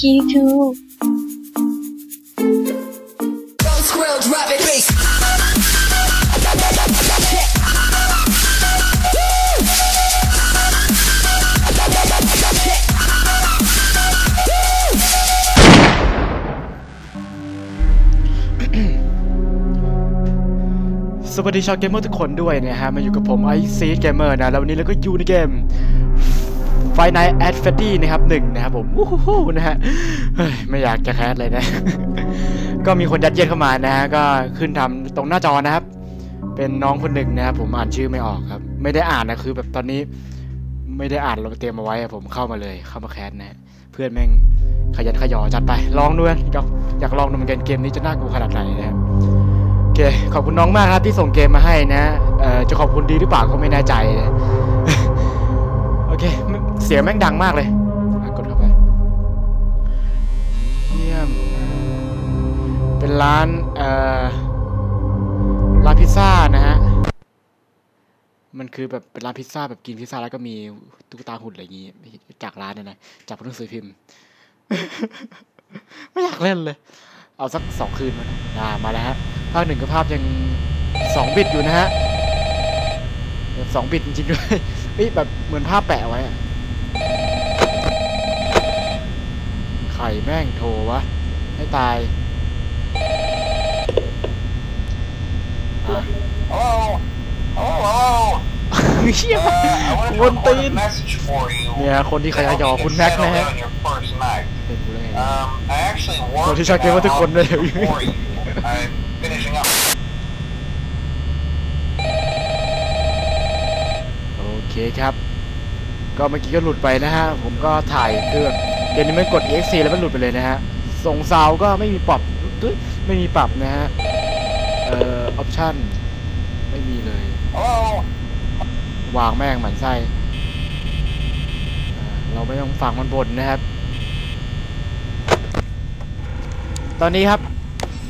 Kitty too. Don't squirrel, drop it. Bass. Yeah. สวัสดีชาวเกมเมอร์ทุกคนด้วยนะฮะ มาอยู่กับผมไอซีเกมเมอร์นะ แล้ววันนี้เราก็อยู่ในเกม ไฟไนท์แอดเฟดดี้นะครับหนึ่งนะครับผมวู้ฮู้นะฮะไม่อยากจะแคสเลยนะ ก็มีคนยัดเยียดเข้ามานะฮะก็ขึ้นทำตรงหน้าจอนะครับ เป็นน้องคนหนึ่งนะครับผมอ่านชื่อไม่ออกครับ ไม่ได้อ่านนะคือแบบตอนนี้ไม่ได้อ่านเราเตรียมมาไว้ผมเข้ามาเลยเข้ามาแคสนะเพื่อนแม่งขยันขยอจัดไปลองด้วยอยากอยากลองดูเหมือนกันเกมนี้จะน่ากลัวขนาดไหนนะครับโอเคขอบคุณน้องมากครับที่ส่งเกมมาให้นะเอ่อจะขอบคุณดีหรือเปล่าก็ไม่แน่ใจนะ สียงแม่งดังมากเลยอะกดเข้าไป เยี่ยม เป็นร้านเอ่อร้านพิซซ่านะฮะ มันคือแบบเป็นร้านพิซซ่าแบบกินพิซซ่าแล้วก็มีตุ๊กตาหุ่นอะไรอย่างงี้ จากร้านเนี่ยนะ จากหนังสือพิมพ์ ไม่อยากเล่นเลย เอาสักสองคืนมานะอ่ามาแล้วฮะ ภาคหนึ่งก็ภาพยังสองบิตอยู่นะฮะสองบิตจริงๆด้วยเฮ้ยแบบเหมือนภาพแปะไว้อะ ไข่แม่งโทรวะ ให้ตายอะ Hello? Hello, hello? เฮีย Uh, I wanted to วนตี record น a message for you. เนี่ยคนที่ขยายอ Hoping คุณ to แม็ก settle นะฮะ in on your first night. เป็นกูได้ไง Um, I actually คนที่ worked ชอบเกมว่าทุกคนเลย for you. I'm finishing up. โอเคครับ ก็เมื่อกี้ก็หลุดไปนะฮะ ผมก็ถ่ายคือแบบเกมนี้มันกด exe แล้วมันหลุดไปเลยนะฮะส่งซาวก็ไม่มีปรับไม่มีปรับนะฮะ เอ่อออปชั่นไม่มีเลย วางแม่งหมันไส้เราไม่ต้องฟังมันบ่นนะครับ ตอนนี้ครับ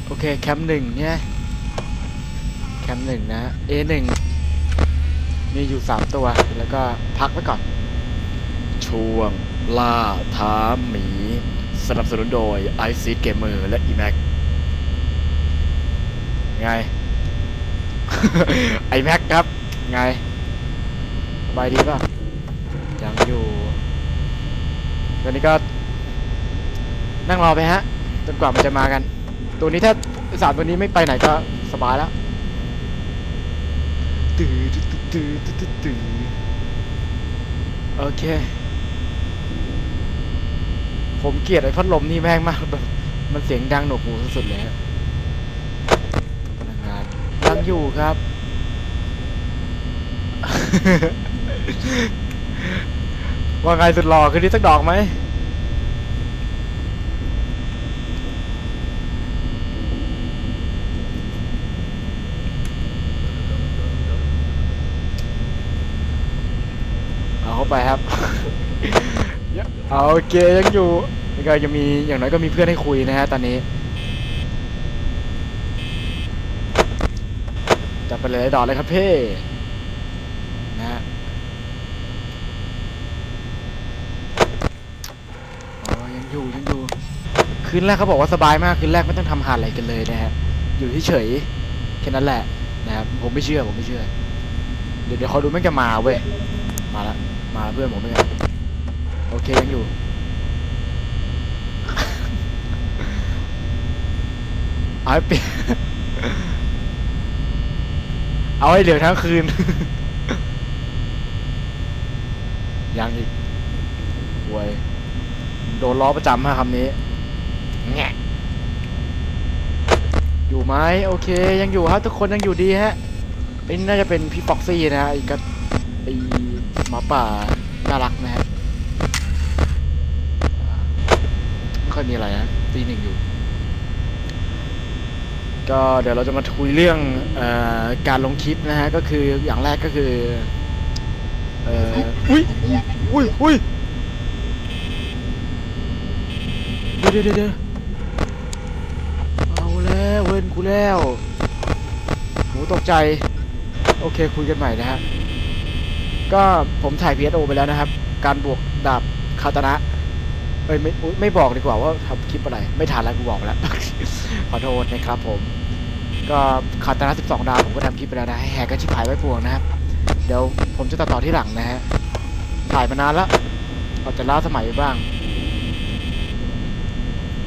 โอเคแคมป์หนึ่งเนี่ยแคมป์หนึ่งนะ A หนึ่งมีอยู่สามตัวแล้วก็พักไว้ก่อน ช่วง ล่าท้าหมี สนับสนุนโดย i c Gamer และ eMac ไง iMac ครับ ไงสบายดีป่ะ ยังอยู่ตอนนี้ก็ นั่งรอไปฮะ จนกว่ามันจะมากัน ตัวนี้ถ้าสามตัวนี้ไม่ไปไหนก็สบายแล้วตื้อตื้อตื้อตื้อตื้อโอเค ผมเกลียดไอ้พัดลมนี่แม่งมากแบบมันเสียงดังหนวกหูสุดๆเลยฮะพนักงานยังอยู่ครับ ว่าไงสุดหล่อคืนนี้สักดอกไหมเอาเข้าไปครับ เอาโอเคยังอยู่นี่ก็ยังมีอย่างน้อยก็มีเพื่อนให้คุยนะฮะตอนนี้จับไปเลยดอกเลยครับเพ่นะฮะอ๋อยังอยู่ยังอยู่คืนแรกเขาบอกว่าสบายมากคืนแรกไม่ต้องทำหาอะไรกันเลยนะฮะอยู่เฉยแค่นั้นแหละนะครับผมไม่เชื่อผมไม่เชื่อ เดี๋ยวเดี๋ยวเขาดูแม่งจะมาเว้ยมาละมาเพื่อนผมไม่ไง เคยังอยู่ เอาให้เปลี่ยนเอาให้เหลือทั้งคืน ยังอีกหวยโดนล้อประจำฮะคำนี้แงะอยู่ไหมโอเค ยังอยู่ครับทุกคนยังอยู่ดีฮะอ้นี่น่าจะเป็นพี่ฟ็อกซี่นะฮะอ้ก็ไอหมาป่าน่ารักนะฮะไม่ ค่อยมีอะไรนะตีหนึ่งอยู่ ก็เดี๋ยวเราจะมาคุยเรื่องเออการลงคลิปนะฮะ ก็คืออย่างแรกก็คือเอออุ้ยอุ้ยอุ้ยเดี๋ยวเดี๋ยวเดี๋ยวเอาแล้วเว้นกูแล้วหมูตกใจ โอเคคุยกันใหม่นะฮะก็ผมถ่าย PSO ไปแล้วนะครับ การบวกดาบคาตานะไป อ้ยไม่อุ๊ยไม่บอกดีกว่าว่าทำคลิปอะไร ไม่ทันแล้วกูบอกแล้ว ขอโทษนะครับผม ก็ขาดตา12 ดาวผมก็ทำคลิปไปแล้วนะให้แหกก็ชิบหายไว้ปวงนะครับ เดี๋ยวผมจะตัดต่อที่หลังนะฮะถ่ายมานานแล้วอาจจะล้าสมัยไปบ้าง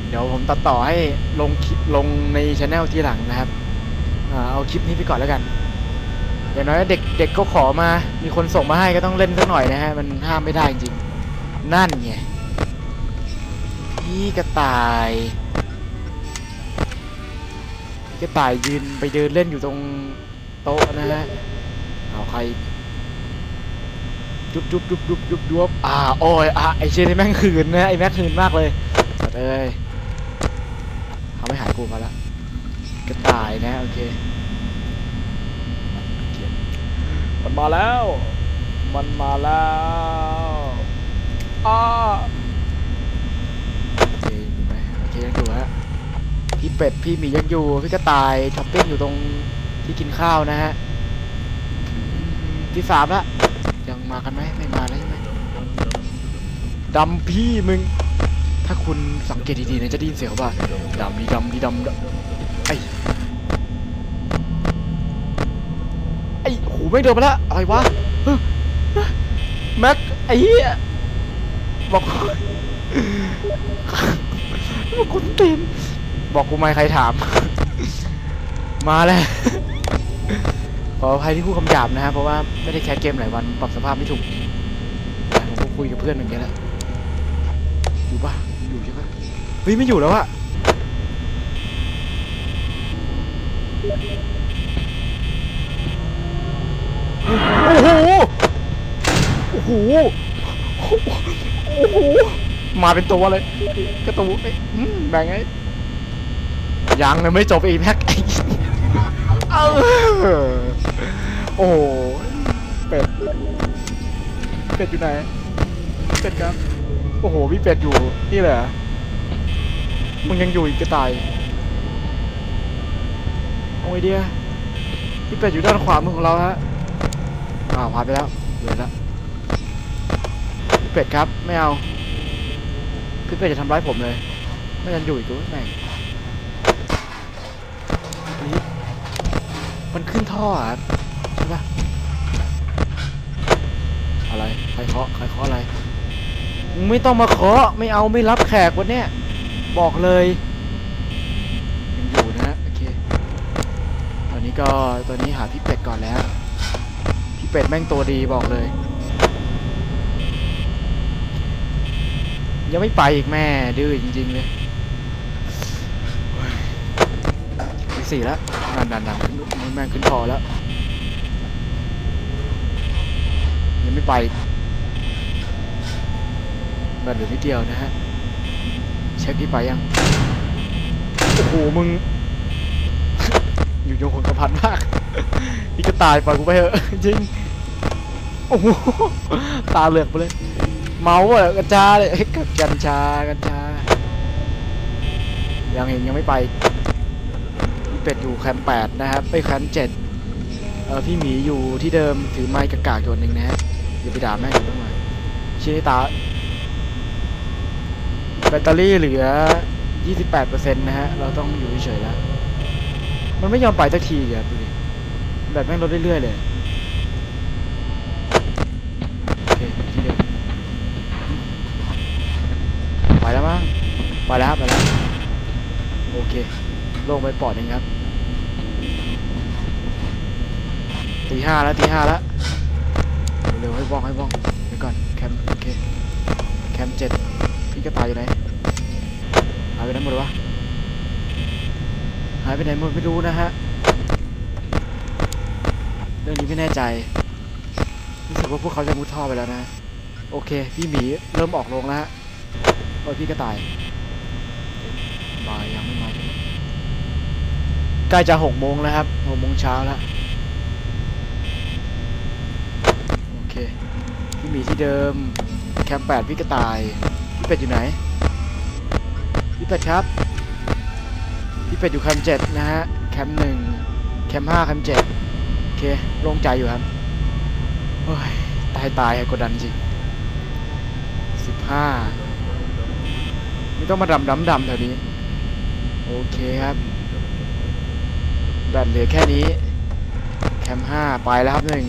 เดี๋ยวผมตัดต่อให้ลงคลิปลงในช anel ที่หลังนะครับเอาคลิปนี้ไปก่อนแล้วกันอย่างน้อยเด็กเด็กก็ขอมา มีคนส่งมาให้ก็ต้องเล่นสักหน่อยนะฮะ มันห้ามไม่ได้จริงๆนั่นไง กระต่ายกระต่ายยืนไปเดินเล่นอยู่ตรงโต๊ะนะฮะเอาใครจุบจุบจุบจุบจุบจุบอ่าโอ้ยอะไอเชนไอแม่งหืนนะไอแม็กหืนมากเลยสัตว์เอ้ยเขาไม่หายกูมาล้วกระต่ายนะโอเคโอเคมันมาแล้ว มันมาแล้วอ้าโอเคอยู่ไหมโอ เคยังอยู่ฮะพี่เป็ดพี่หมียังอยู่พี่กระต่ายช้อปปิ้งอยู่ตรงที่กินข้าวนะฮะที่สามละยังมากันไหมไม่มาแล้วใช่ไหมดำพี่มึง ถ้าคุณสังเกตดีๆนะจะได้ยินเสียงว่าดำดีดำดีดำดำไอ้ไอ้โหไม่เดินมาล้วอะไรวะแม็กไอ้บอก บอกคุณตีนบอกกูไม่ใครถาม มาแล้วขออภัยที่พูดคำหยาบนะครับเพราะว่าไม่ได้แคสเกมหลายวันปรับสภาพไม่ถูกแต่ผมก็คุยกับเพื่อนเหมือนกันแหละอยู่ปะอยู่ใช่ปะเฮ้ยไม่อยู่แล้วอะโอ้โห โอ้โห โอ้โห มาเป็นตัวเลยกระตูนอืมแบ่งไงยังเลยไม่จบอีกแม็กไอ้เออโอ้โหเป็ด เป็ดอยู่ไหน เป็ดครับ โอ้โหพี่เป็ดอยู่นี่แหละมึงยังอยู่อีกกระต่ายโอ้ยเดียพี่เป็ดอยู่ด้านขวามือของเราฮะอ้าวผ่าไปแล้วเหลือแล้วเป็ดครับ ไม่เอา พี่เป็ดจะทำร้ายผมเลย ไม่ยันอยู่อีกตัวแม่งมันขึ้นท่ออะครับใช่ปะอะไรใครเคาะใครเคาะอะไรมึงไม่ต้องมาเคาะไม่เอาไม่รับแขกวันเนี้ยบอกเลยยังอยู่นะฮะโอเคตอนนี้ก็ตอนนี้หาพี่เป็ดก่อนแล้ว พี่เป็ดแม่งตัวดีบอกเลย ยังไม่ไปอีกแม่ดื้อจริงๆเลยที่สี่แล้วดันดันดันมันแม่งขึ้นคอแล้ว ยังไม่ไปมันเหลือนิดเดียวนะฮะ เช็คที่ไปยัง โอ้โห มึง อยู่โยงคนกระพันมาก นี่ก็ตายไปกูไปเถอะจริง โอ้โห ตาเหลือกไปเลย เมาอะกัญชาเลยกัญชากัญชายังเห็นยังไม่ไปพี่เป็ดอยู่แคมป์แปดนะครับไปแคมป์เจ็ดเออพี่หมีอยู่ที่เดิมถือไม้กระกากตัวหนึ่งนะฮะอย่าไปด่าแม่งต้องมาชี้ตาแบตเตอรี่เหลือ 28%นะฮะ เราต้องอยู่เฉยๆแล้ว มันไม่ยอมไปสักทีอะดูดิแบตแม่งลดเรื่อยๆเลย โอเคที่เดิมไปแล้วมั้ง ไปแล้วไปแล้วโอเคลงไปปอดเองครับตีห้าแล้วตีห้าแล้วเร็วให้ว่องให้ว่องไปก่อนแคมป์โอเคแคมป์เจ็ดพี่กระต่ายอยู่ไหนหายไปไหนหมดวะหายไปไหนหมดไม่รู้นะฮะเรื่องนี้ไม่แน่ใจรู้สึกว่าพวกเขาจะมุดท่อไปแล้วนะ โอเค พี่หมีเริ่มออกลงแล้วฮะโอ้ยพี่กระต่าย มายังไม่มาใช่ไหมใกล้จะหกโมงแล้วครับหกโมงเช้าแล้วโอเคพี่มีที่เดิมแคมป์แปดพี่กระต่ายพี่เป็ดอยู่ไหนพี่เป็ดครับพี่เป็ดอยู่แคมป์เจ็ดนะฮะแคมป์หนึ่งแคมป์ห้าแคมป์เจ็ดโอเคโล่งใจอยู่ครับโอ้ยตายตายกดดันจริงสิบห้าไม่ต้องมาดำดำดำแถวนี้ โอเคครับแบตเหลือแค่นี้ แคมห้าไปแล้วครับหนึ่ง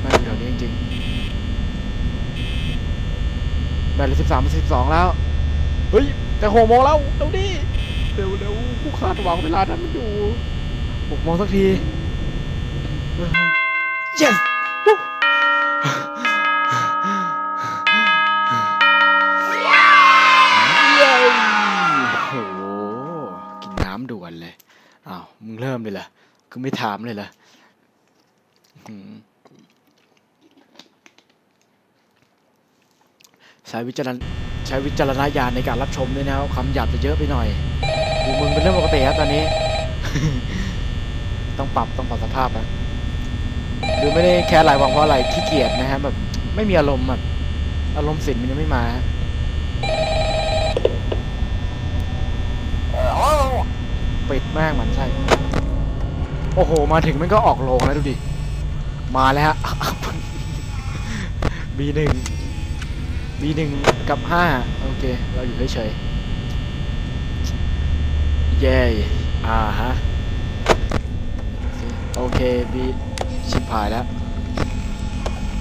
ไม่อยู่แถวนี้จริงๆแบตเหลือสิบสามสิบสองแล้ว เฮ้ย แต่หกโมงแล้วเร็วดิเร็วเร็วกูคาดหวังเวลานั้นมันอยู่หกโมงสักทีเออ yes อ้าวมึงเริ่มเลยเหรอคือไม่ถามเลยเหรอใช้วิจารณใช้วิจารณญาณในการรับชมด้วยนะครับคำหยาบจะเยอะไปหน่อยดูมึงเป็นเรื่องปกติครับตอนนี้ ต้องปรับต้องปรับสภาพนะคือไม่ได้แค่หลายวังเพราะอะไรขี้เกียจนะฮะแบบไม่มีอารมณ์แบบอารมณ์สินมันยังไม่มาฮะ ปิดแม่งหมันใช่ โอ้โห มาถึงมันก็ออกโรงแล้วดูดิ มาแล้วฮะ B หนึ่ง B หนึ่งกับห้าโอเค เราอยู่เฉยๆเย้อ่าฮะ โอเค B ชิบหายแล้ว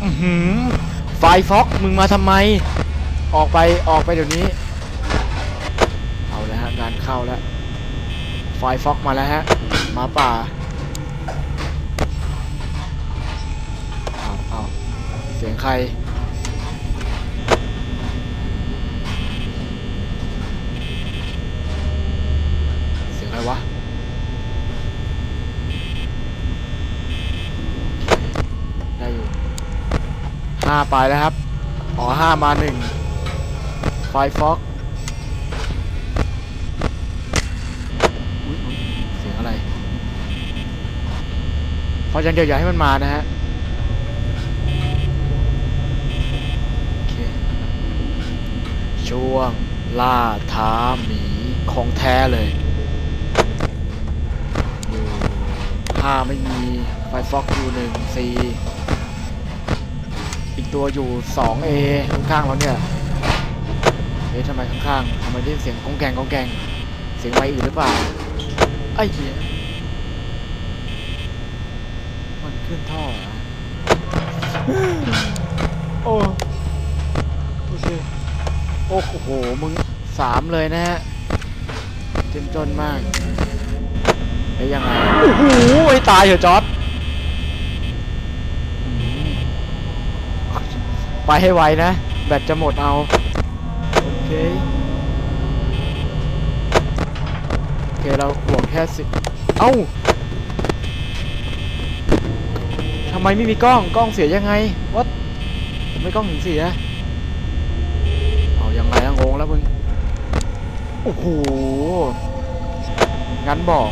อือหือไฟฟ็อกมึงมาทำไม ออกไปออกไปเดี๋ยวนี้ เอาแล้วฮะงานเข้าแล้ว ไฟฟ็อกมาแล้วฮะหมาป่าเอาเอาเสียงใครเสียงใครวะได้อยู่ห้าไปแล้วครับอ๋อห้ามาหนึ่งไฟฟ็อก อุ๊ยอุ๊ยเสียงอะไร เพราะอย่างเดี๋ยวอย่าให้มันมานะฮะช่วงล่าท้าหมีของแท้เลยอยู่ห้าไม่มีไฟฟอกอยู่หนึ่งซีอีกตัวอยู่สองเอข้างๆเราเนี่ยเอ๊ะทำไมข้างๆทำไมได้นเสียงกองแกงกองแกง เสียงไม้อื่นหรือเปล่าไอ้เหี้ย มัน ขึ้นท่อเหรอโอ้โอเคโอ้โห มึงสามเลยนะฮะเจ็มจนมากไอ้ยังไง โอ้โหไอ้ตายเหรอจอดอืมไปให้ไวนะ แบตจะหมดเอา โอเค โอเค เราหวงแค่สิ เอ้า ทำไมไม่มีกล้อง กล้องเสียยังไงวัดทำไมกล้องถึงเสีย เอายังไงอะงงแล้วมึง โอ้โห งั้นบอก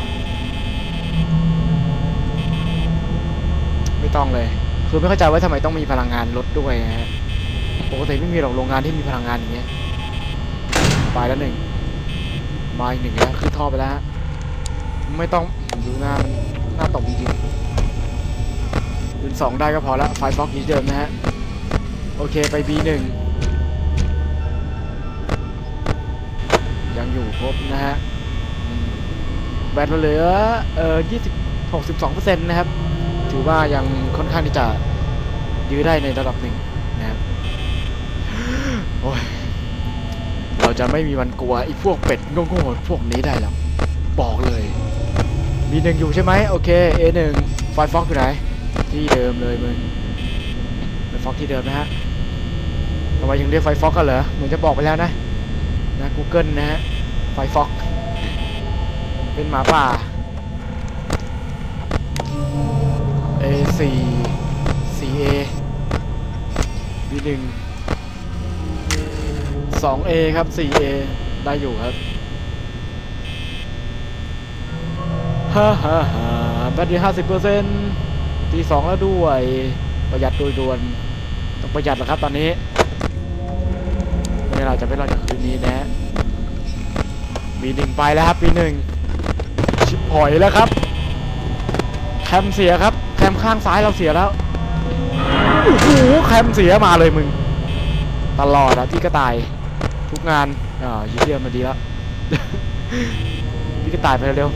ไม่ต้องเลย คือไม่เข้าใจว่าทำไมต้องมีพลังงานลดด้วยฮะปกติไม่มีหรอกโรงงานที่มีพลังงานอย่างเงี้ยไปแล้วหนึ่งมาอีกหนึ่งแล้วขึ้ท่อไปแล้ว ไม่ต้องดูหน้ามันหน้าตกจริง ป็นสองได้ก็พอแล้วไฟฟ็อกนี้เดิมนะฮะ โอเคไป B1 ยังอยู่ครบนะฮะ แบตเราเหลือเอ่อ20 62%นะครับ ถือว่ายังค่อนข้างที่จะยื้อได้ในระดับหนึ่งนะครับโอ้ยเราจะไม่มีวันกลัวไอ้พวกเป็ดโง่ๆพวกนี้ได้หรอกบอกเลย มีหนึ่งอยู่ใช่ไหมโอเค A1 ไฟฟ็อกอยู่ไหน ที่เดิมเลยมึงไฟฟ็อกที่เดิมนะฮะทำไมยังเรียกไฟฟ็อกกันเหรอเหมือนจะบอกไปแล้วนะนะ Google นะฮะไฟฟ็อกเป็นหมาป่า A4 4A B1 2A ครับ 4A ได้อยู่ครับฮ่าฮ่าฮ่าแบตเตอรี่ห้าสิบเปอร์เซ็นต์ ตีสองแล้วด้วยประหยัดโดยด่วนต้องประหยัดแล้วครับตอนนี้ไม่เราจะไม่รอจากคืนนี้นะมีหนึ่งไปแล้วครับปีหนึ่งชิบหอยแล้วครับแคมเสียครับแคมข้างซ้ายเราเสียแล้วโอ้โหแคมเสียมาเลยมึง ตลอดอะที่กระต่ายทุกงานอ่ายี่เดียมมาดีแล้วพี่ก็ตายไปเร็ว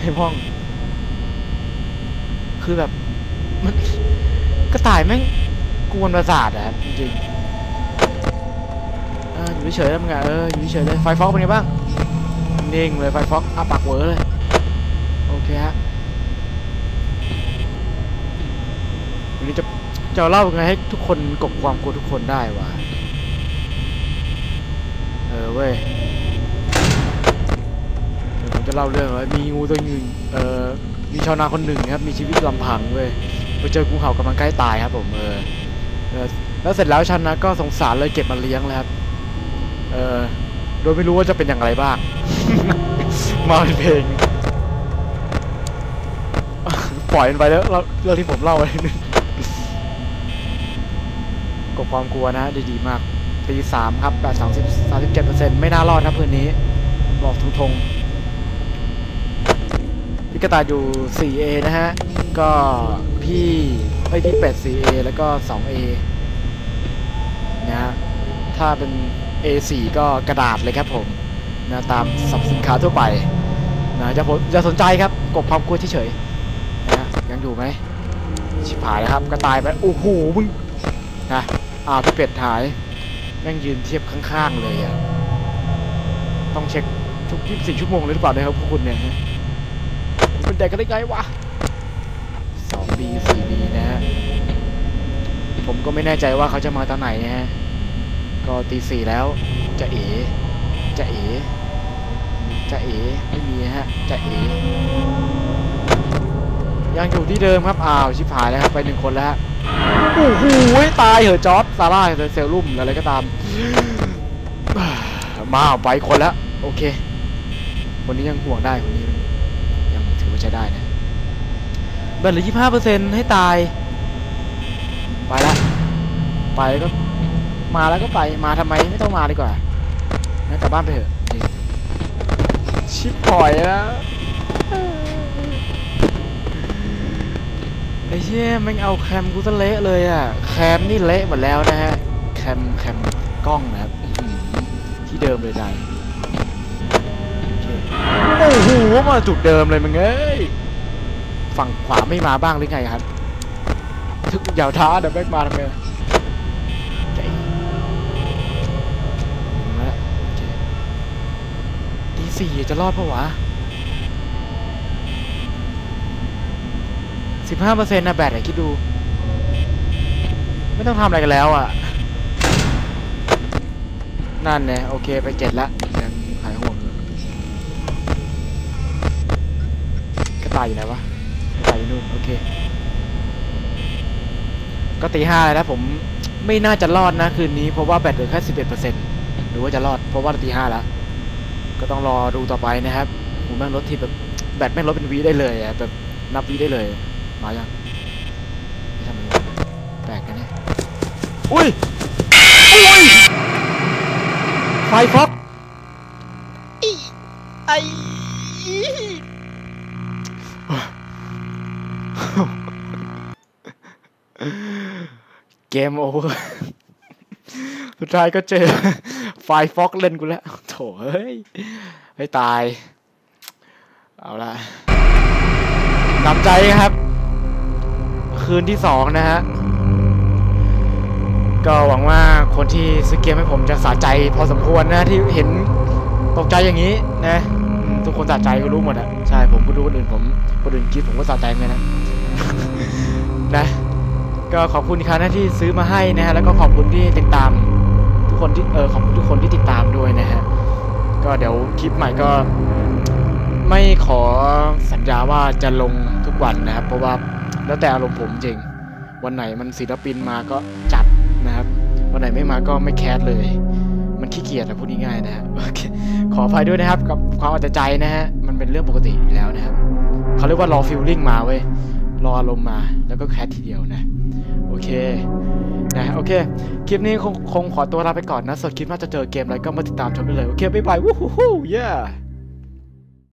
ให้พ่อง คือแบบ มันกระต่ายแม่งกวนประสาทอะครับจริงๆเอออยู่เฉยๆแล้วมึงอะเอออยู่เฉยๆเลยไฟฟอกเป็นไงบ้างนิ่งเลยไฟฟอกอาปากเวอเลยโอเคฮะวันนี้จะจะเล่ายังไงให้ทุกคนกบความกลัวทุกคนได้วะเออเว้ยเดี๋ยวผมจะเล่าเรื่องว่ามีงูตัวหนึ่งเออมีชาวนาคนหนึ่งครับมีชีวิตลำพังเว้ย ไปเจองูเห่ากำลังใกล้ตายครับผมเออแล้วเสร็จแล้วชาวนาก็สงสารเลยเก็บมาเลี้ยงเลยครับ เออโดยไม่รู้ว่าจะเป็นอย่างไรบ้าง มาเป็นเพลง ปล่อยมันไปแล้วเรื่องที่ผมเล่าไว้นึงกบความกลัวนะดีๆมากตีสามครับแปดสามสิบสามสิบเจ็ดเปอร์เซ็นต์ไม่น่ารอดครับพื้นนี้ บอกทงทงๆพี่กตาอยู่ 4A นะฮะ ก็ พี่ไอยพี่เป็ด 4A แล้วก็ 2A นะฮะถ้าเป็น A4 ก็กระดาษเลยครับผมนะตามสับสินค้าทั่วไปนะจะผมจะสนใจครับกบความกลัวเฉยๆนะยังอยู่ไหมชิบหายแล้วครับกระต่ายไป โอ้โหมึงนะอ้าวพี่เป็ดหายแม่งยืนเทียบข้างๆเลยอะต้องเช็คทุก 24 ชั่วโมงเลยหรือเปล่านี่ยครับพวกคุณเนี่ยฮะเป็นเด็กกันได้ไงวะ 2B 4B นะฮะ ผมก็ไม่แน่ใจว่าเขาจะมาตอนไหนนะฮะ ก็ตีสี่แล้ว จะเอ๋ จะเอ๋ จะเอ๋ ไม่มีฮะ จะเอ๋ ยังอยู่ที่เดิมครับ อ้าว ชิบหายแล้วครับ ไปหนึ่งคนแล้วโอ้โหตายเหอะจอร์ดซาร่าเซลลุ่มอะไรก็ตาม มาไปคนแล้ว โอเค คนนี้ยังห่วงได้คนนี้ยังถือว่าใช้ได้นะ แบตเหลือยี่ห้าเปอร์เซ็นต์ให้ตาย ไปละ ไปก็ มาแล้วก็ไป มาทำไมไม่ต้องมาดีกว่างั้นกลับบ้านไปเถอะ ชิบหอยแล้วไอ้เชี่ยม่งเอาแคมกูซะเละเลยอะ แคมนี่เละหมดแล้วนะฮะ แคมแคมกล้องนะครับที่เดิมเลยได้โอเคโอ้โหมาจุดเดิมเลยมึงเอ้ย ฝั่งขวาไม่มาบ้างหรือไงครับทึกอย่าท้าเดี๋ยวแม่งมาทำไมใจมาแล้วโอเคตีสี่จะรอดปะวะสิบห้าเปอร์เซ็นต์นะแบตไหนคิดดู ไม่ต้องทำอะไรกันแล้วอะ นั่นเนี่ยโอเคไปเจ็ดละยังหายห่วงกระต่ายอยู่ไหนวะ นู่นโอเค ก็ตีห้าแล้วนะผมไม่น่าจะรอดนะคืนนี้เพราะว่าแบตเหลือแค่สิบเอ็ดเปอร์เซ็นต์หรือว่าจะรอดเพราะว่าตีห้าแล้ว ก็ต้องรอดูต่อไปนะครับผมแม่งลดทีแบบแบตแม่งลดเป็นวีได้เลยอะแบบนับวีได้เลย มายังไม่ทำอะไรแปลกกันเนี่ยอุ้ยอุ้ยไฟฟ็อก เกมโอเวอร์ สุดท้ายก็เจอไฟฟอกเล่นกูแล้ว โถเฮ้ยให้ตาย เอาละนำใจครับ คืนที่สองนะฮะ ก็หวังว่าคนที่ซื้อเกมให้ผมจะสะใจพอสมควรนะที่เห็นตกใจอย่างนี้นะทุกคนสะใจก็รู้หมดอะใช่ผมก็รู้คนอื่นผมคนอื่นคิดผมก็สะใจเหมือนกันนะนะ ก็ขอบคุณครั้งนที่ซื้อมาให้นะฮะแล้วก็ขอบคุณที่ติดตาม ทุกคนที่เออขอบคุณทุกคนที่ติดตามด้วยนะฮะก็เดี๋ยวคลิปใหม่ก็ ไม่ขอสัญญาว่าจะลงทุกวันนะครับ เพราะว่าแล้วแต่อารมณ์ผมจริง วันไหนมันศิลปินมาก็จัดนะครับ วันไหนไม่มาก็ไม่แคสเลย มันขี้เกียจนะพูดง่ายๆนะฮะขออภัยด้วยนะครับกับความอาแต่ใจนะฮะมันเป็นเรื่องปกติอยู่แล้วนะครับเขาเรียกว่ารอฟิลลิ่งมาเว้ยรออารมณ์มาแล้วก็แคสทีเดียวนะ เคนะโอเค คลิปนี้คงคงขอตัวลาไปก่อนนะส่วนคลิปหน่าจะเจอเกมอะไรก็มาติดตามชมได้เลย โอเค บ๊ายบาย วู้ฮู้ฮู้ yeah